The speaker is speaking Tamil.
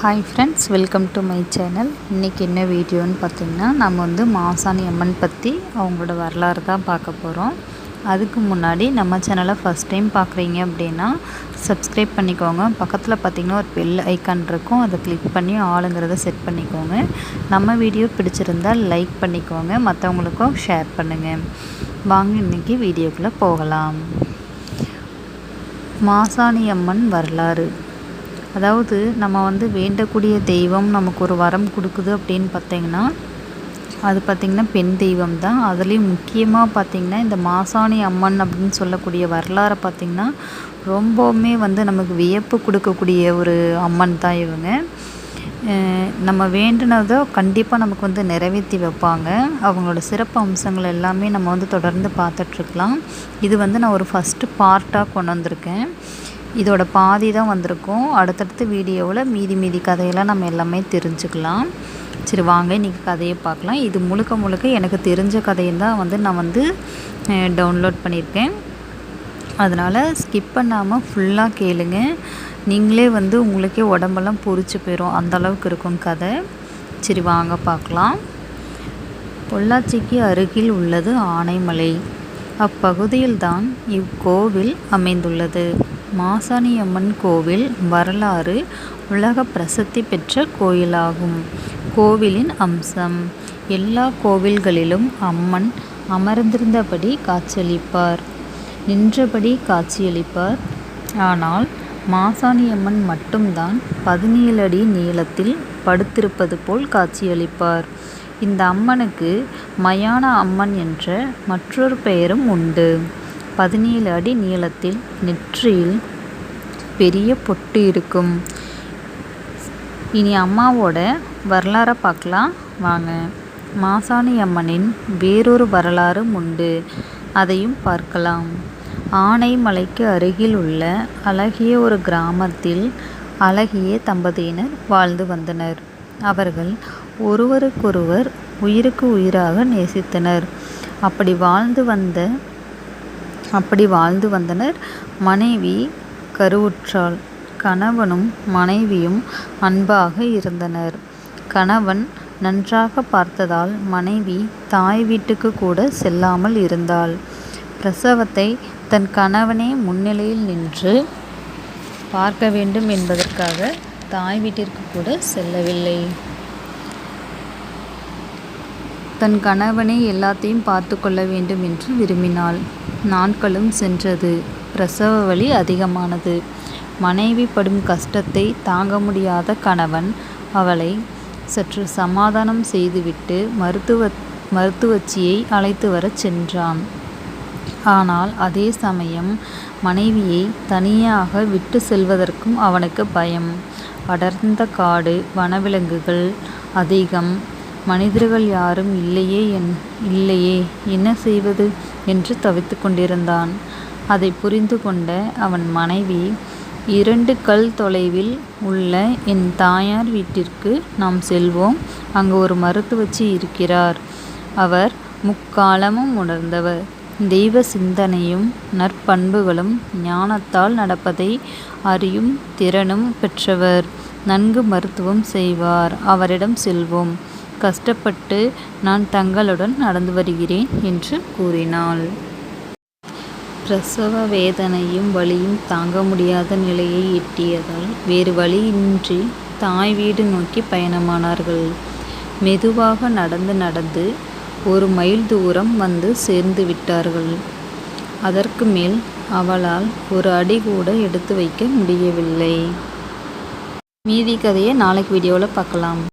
Hi friends welcome to my channel இன்றைக்கி என்ன வீடியோன்னு பார்த்திங்கன்னா நம்ம வந்து மாசாணி அம்மன் பற்றி அவங்களோட வரலாறு தான் பார்க்க போகிறோம் அதுக்கு முன்னாடி நம்ம சேனலை ஃபஸ்ட் டைம் பார்க்குறீங்க அப்படின்னா சப்ஸ்கிரைப் பண்ணிக்கோங்க. பக்கத்தில் பார்த்திங்கன்னா ஒரு பெல் ஐக்கான் இருக்கும். அதை கிளிக் பண்ணி ஆளுங்கிறத செட் பண்ணிக்கோங்க. நம்ம வீடியோ பிடிச்சிருந்தால் லைக் பண்ணிக்கோங்க. மற்றவங்களுக்கும் ஷேர் பண்ணுங்கள் வாங்க இன்றைக்கி வீடியோக்குள்ளே போகலாம். மாசாணி அம்மன் வரலாறு. அதாவது நம்ம வந்து வேண்டக்கூடிய தெய்வம் நமக்கு ஒரு வரம் கொடுக்குது அப்படின்னு பார்த்தீங்கன்னா அது பார்த்திங்கன்னா பெண் தெய்வம் தான். அதுலேயும் முக்கியமாக பார்த்திங்கன்னா இந்த மாசாணி அம்மன் அப்படின்னு சொல்லக்கூடிய வரலாறை பார்த்திங்கன்னா ரொம்பவுமே வந்து நமக்கு வியப்பு கொடுக்கக்கூடிய ஒரு அம்மன் தான் இவங்க. நம்ம வேண்டினதோ கண்டிப்பாக நமக்கு வந்து நிறைவேற்றி வைப்பாங்க. அவங்களோட சிறப்பு அம்சங்கள் எல்லாமே நம்ம வந்து தொடர்ந்து பார்த்துட்ருக்கலாம் இது வந்து நான் ஒரு ஃபஸ்ட்டு பார்ட்டாக கொண்டு வந்திருக்கேன். இதோட பாதி தான் வந்திருக்கும். அடுத்தடுத்த வீடியோவில் மீதி மீதி கதையெல்லாம் நம்ம எல்லாமே தெரிஞ்சுக்கலாம். சரி வாங்க இன்றைக்கி கதையை பார்க்கலாம். இது முழுக்க முழுக்க எனக்கு தெரிஞ்ச கதையும் தான் வந்து நான் வந்து டவுன்லோட் பண்ணியிருக்கேன். அதனால் ஸ்கிப் பண்ணாமல் ஃபுல்லாக கேளுங்க. நீங்களே வந்து உங்களுக்கே உடம்பெல்லாம் பொறிச்சு போயிடும் அந்தளவுக்கு இருக்கும் கதை. சரி வாங்க பார்க்கலாம். பொள்ளாச்சிக்கு அருகில் உள்ளது ஆனைமலை. அப்பகுதியில்தான் இக்கோவில் அமைந்துள்ளது. மாசாணியம்மன் கோவில் வரலாறு உலக பிரசித்தி பெற்ற கோயிலாகும். கோவிலின் அம்சம். எல்லா கோவில்களிலும் அம்மன் அமர்ந்திருந்தபடி காட்சியளிப்பார். நின்றபடி காட்சியளிப்பார். ஆனால் மாசாணியம்மன் மட்டும்தான் பதினேழு அடி நீளத்தில் படுத்திருப்பது போல் காட்சியளிப்பார். இந்த அம்மனுக்கு மயான அம்மன் என்ற மற்றொரு பெயரும் உண்டு. பதினேழு அடி நீளத்தில் நெற்றியில் பெரிய பொட்டு இருக்கும். இனி அம்மாவோட வரலாறை பார்க்கலாம். வாங்க. மாசாணி அம்மனின் வேறொரு வரலாறும் உண்டு. அதையும் பார்க்கலாம். ஆனைமலைக்கு அருகில் உள்ள அழகிய ஒரு கிராமத்தில் அழகிய தம்பதியினர் வாழ்ந்து வந்தனர். அவர்கள் ஒருவருக்கொருவர் உயிருக்கு உயிராக நேசித்தனர். அப்படி வாழ்ந்து வந்த அப்படி வாழ்ந்து வந்தனர். மனைவி கருவுற்றாள். கணவனும் மனைவியும் அன்பாக இருந்தனர். கணவன் நன்றாக பார்த்ததால் மனைவி தாய் வீட்டுக்கு கூட செல்லாமல் இருந்தாள். பிரசவத்தை தன் கணவனே முன்னிலையில் நின்று பார்க்க வேண்டும் என்பதற்காக தாய் வீட்டிற்கு கூட செல்லவில்லை. தன் கணவனே எல்லாத்தையும் பார்த்து கொள்ள வேண்டும் என்று விரும்பினாள். நாட்களும் சென்றது. பிரசவ வலி அதிகமானது. மனைவி படும் கஷ்டத்தை தாங்க முடியாத கணவன் அவளை சற்று சமாதானம் செய்துவிட்டு மருத்துவ மருத்துவச்சியை அழைத்து வரச் சென்றான். ஆனால் அதே சமயம் மனைவியை தனியாக விட்டு செல்வதற்கும் அவனுக்கு பயம். அடர்ந்த காடு வனவிலங்குகள் அதிகம். மனிதர்கள் யாரும் இல்லையே என் இல்லையே என்ன செய்வது என்று தவித்து கொண்டிருந்தான். அதை புரிந்து கொண்ட அவன் மனைவி இரண்டு கல் தொலைவில் உள்ள என் தாயார் வீட்டிற்கு நாம் செல்வோம் அங்கு ஒரு மருத்துவச்சி இருக்கிறார். அவர் முக்காலமும் உணர்ந்தவர். தெய்வ சிந்தனையும் நற்பண்புகளும் ஞானத்தால் நடப்பதை அறியும் திறனும் பெற்றவர். நன்கு மருத்துவம் செய்வார். அவரிடம் செல்வோம். கஷ்டப்பட்டு நான் தங்களுடன் நடந்து வருகிறேன் என்று கூறினாள். பிரசவ வேதனையும் வலியும் தாங்க முடியாத நிலையை எட்டியதால் வேறு வழியின்றி தாய் வீடு நோக்கி பயணமானார்கள். மெதுவாக நடந்து நடந்து ஒரு மைல் தூரம் வந்து சேர்ந்து விட்டார்கள். அதற்கு மேல் அவளால் ஒரு அடி கூட எடுத்து வைக்க முடியவில்லை. மீதி கதையை நாளைக்கு வீடியோவில் பார்க்கலாம்.